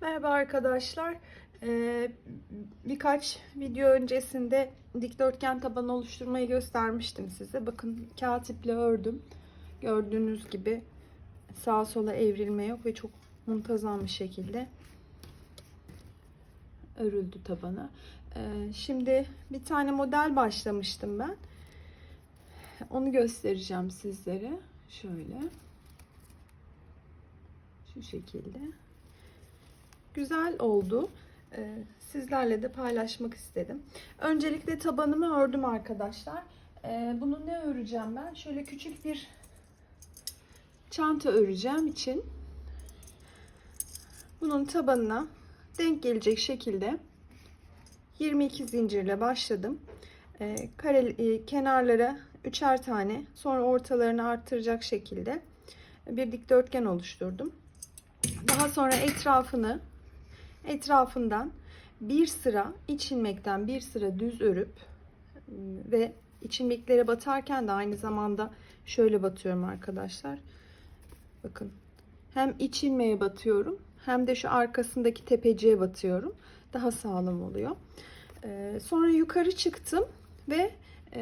Merhaba arkadaşlar. Ee, birkaç video öncesinde dikdörtgen taban oluşturmayı göstermiştim size. Bakın kağıt iple ördüm. Gördüğünüz gibi sağa sola evrilme yok ve çok muntazam bir şekilde örüldü tabanı. Ee, şimdi bir tane model başlamıştım ben. Onu göstereceğim sizlere. Şöyle. Şu şekilde güzel oldu. Ee, sizlerle de paylaşmak istedim. Öncelikle tabanımı ördüm arkadaşlar. Ee, bunu ne öreceğim ben? Şöyle küçük bir çanta öreceğim için bunun tabanına denk gelecek şekilde 22 zincirle başladım. Ee, kare, e, kenarlara üçer tane sonra ortalarını arttıracak şekilde bir dikdörtgen oluşturdum. Daha sonra etrafını etrafından bir sıra iç ilmekten bir sıra düz örüp ve iç ilmeklere batarken de aynı zamanda şöyle batıyorum arkadaşlar. Bakın hem iç ilmeğe batıyorum hem de şu arkasındaki tepeciye batıyorum. Daha sağlam oluyor. Ee, sonra yukarı çıktım ve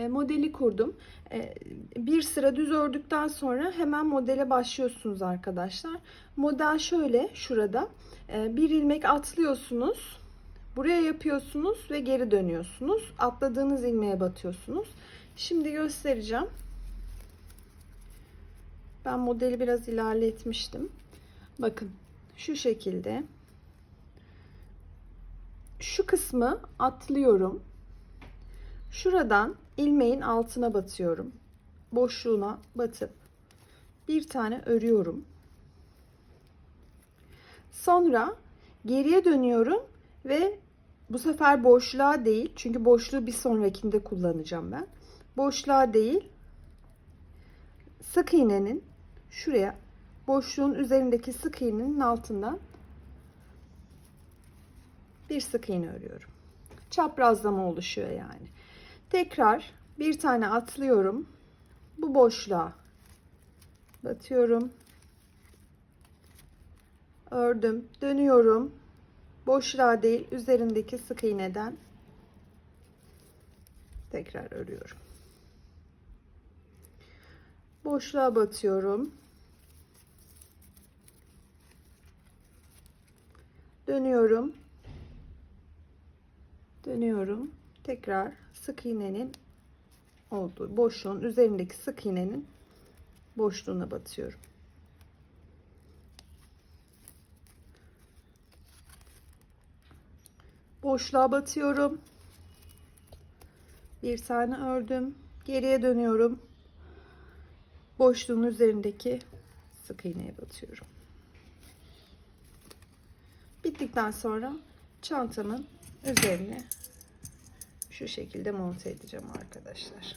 modeli kurdum. E, bir sıra düz ördükten sonra hemen modele başlıyorsunuz arkadaşlar. Model şöyle şurada. E, bir ilmek atlıyorsunuz. Buraya yapıyorsunuz ve geri dönüyorsunuz. Atladığınız ilmeğe batıyorsunuz. Şimdi göstereceğim. Ben modeli biraz ilerletmiştim. Bakın şu şekilde. Şu kısmı atlıyorum. Şuradan ilmeğin altına batıyorum. Boşluğuna batıp bir tane örüyorum. Sonra geriye dönüyorum ve bu sefer boşluğa değil çünkü boşluğu bir sonrakinde kullanacağım ben. Boşluğa değil sık iğnenin şuraya boşluğun üzerindeki sık iğnenin altından bir sık iğne örüyorum. Çaprazlama oluşuyor yani. Tekrar bir tane atlıyorum. Bu boşluğa batıyorum. Ördüm. Dönüyorum. Boşluğa değil üzerindeki sık iğneden tekrar örüyorum. Boşluğa batıyorum. Dönüyorum. Dönüyorum. Tekrar sık iğnenin olduğu boşluğun üzerindeki sık iğnenin boşluğuna batıyorum. Boşluğa batıyorum. Bir tane ördüm. Geriye dönüyorum. Boşluğun üzerindeki sık iğneye batıyorum. Bittikten sonra çantamın üzerine şu şekilde monte edeceğim arkadaşlar.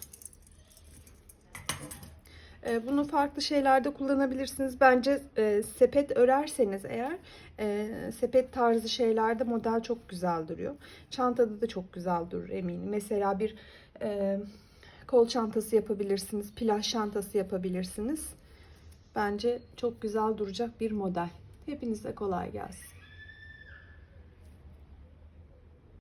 Ee, Bunu farklı şeylerde kullanabilirsiniz. Bence e, sepet örerseniz eğer e, sepet tarzı şeylerde model çok güzel duruyor. Çantada da çok güzel durur eminim. Mesela bir e, kol çantası yapabilirsiniz. Plaj çantası yapabilirsiniz. Bence çok güzel duracak bir model. Hepinize kolay gelsin.